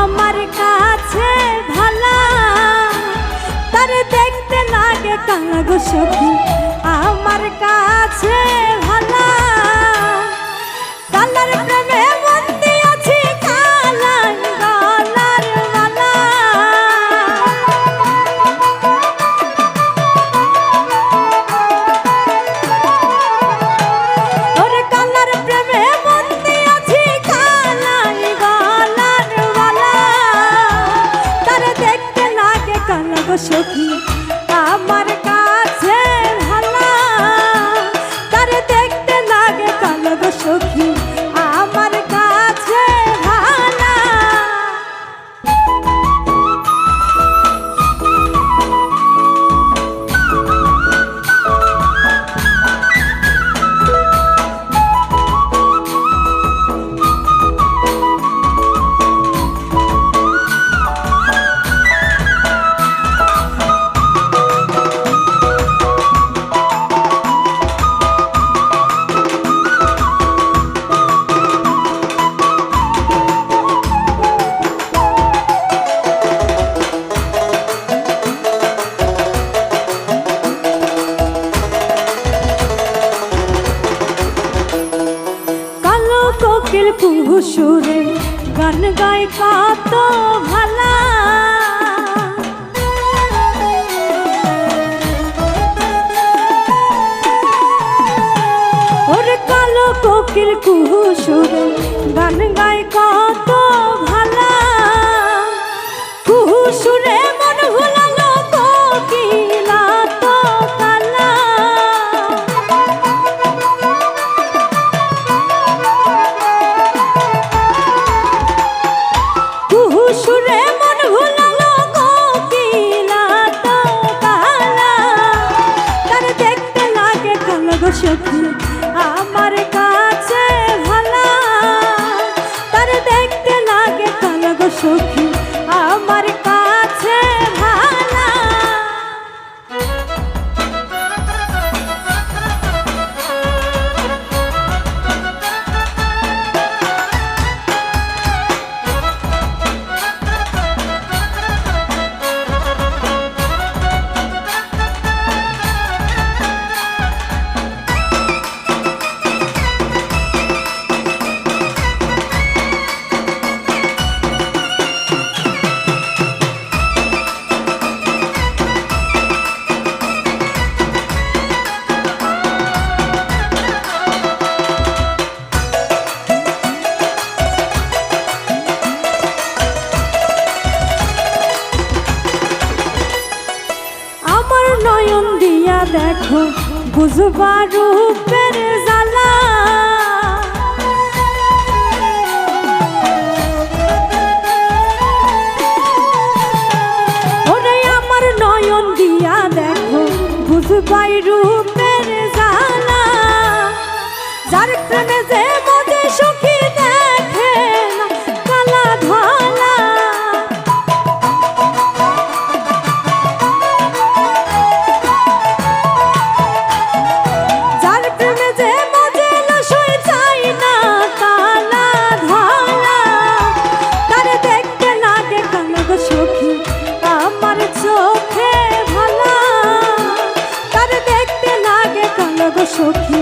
আমার কাছে ভালা। তার দেখতে লাগে কালা গো সখী। আমার কাছে গো সখী আমার কাছে ভালা। তার দেখতে লাগে কালো সখী। সুরে গান গাই কত ভালা। ওর কালো কোকিল কুহু সুরে গান গাই কত দেখো বুঝবারু রূপের জালা ওরে আমার নয়ন দিয়া দেখো, বুঝবাই রূপের জালা যার প্রেমে যে মধ্যে সুখী সখী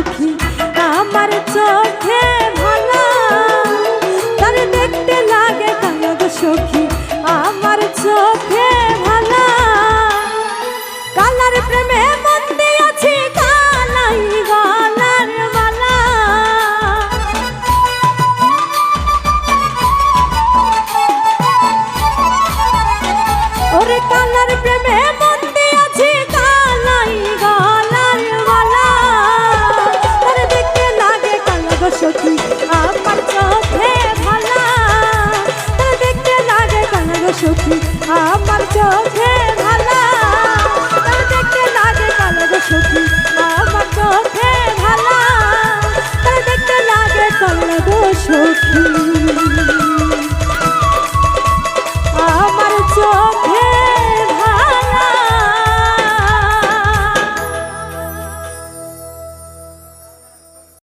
সখী আমার চোখে ভালা তারে দেখতে লাগে কালো গো সখী, আমার চোখে ভালা কালার প্রেমে মালা। ওরে কালার প্রেমে সখী